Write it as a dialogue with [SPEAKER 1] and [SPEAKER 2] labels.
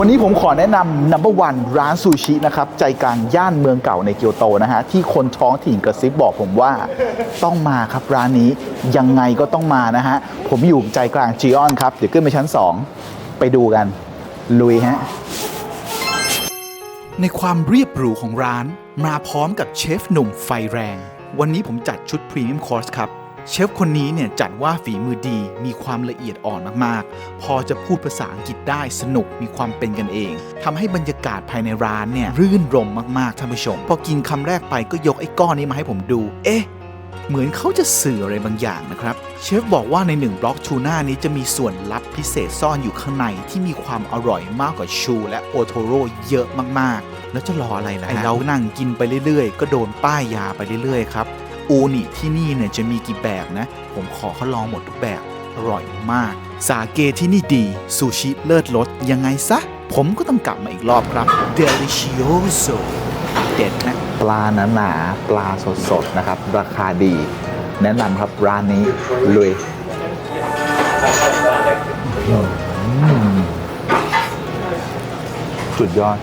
[SPEAKER 1] วันนี้ผมขอแนะนำ number one ร้านซูชินะครับ ใจกลางย่านเมืองเก่าในเกียวโตนะฮะ ที่คนท้องถิ่นกระซิบบอกผมว่าต้องมาครับร้านนี้ยังไงก็ต้องมานะฮะ ผมอยู่ใจกลางจีออนครับ เดี๋ยวขึ้นไปชั้น 2 ไปดูกัน ลุยฮะ ในความเรียบหรูของร้านมาพร้อมกับเชฟหนุ่มไฟแรง วันนี้ผมจัดชุดพรีเมียมคอร์สครับ เชฟคนนี้เนี่ยจัดว่าฝีมือดีมีความละเอียดอ่อนมากๆ พอจะพูดภาษาอังกฤษได้สนุกมีความเป็นกันเองทำให้บรรยากาศภายในร้านเนี่ยรื่นรมมากๆท่านผู้ชม พอกินคำแรกไปก็ยกไอ้ก้อนนี้มาให้ผมดู เอ๊ะเหมือนเขาจะสื่ออะไรบางอย่างนะครับ เชฟบอกว่าในหนึ่งบล็อกทูน่านี้จะมีส่วนลับพิเศษซ่อนอยู่ข้างในที่มีความอร่อยมากกว่าชูและโอโทโร่เยอะมากๆ แล้วจะรออะไรล่ะไอเรานั่งกินไปเรื่อยๆ ก็โดนป้ายยาไปเรื่อยๆครับ อูนิที่นี่เนี่ยจะมีกี่แบบนะ ผมขอเขาลองหมดทุกแบบ อร่อยมาก สาเกที่นี่ดี ซูชิเลิศรสยังไงซะ ผมก็ต้องกลับมาอีกรอบครับ Delicioso เด็ดนะ ปลาหนาหนาๆปลาสดสดๆนะครับ ราคาดี แนะนำครับร้านนี้ลุยสุดยอด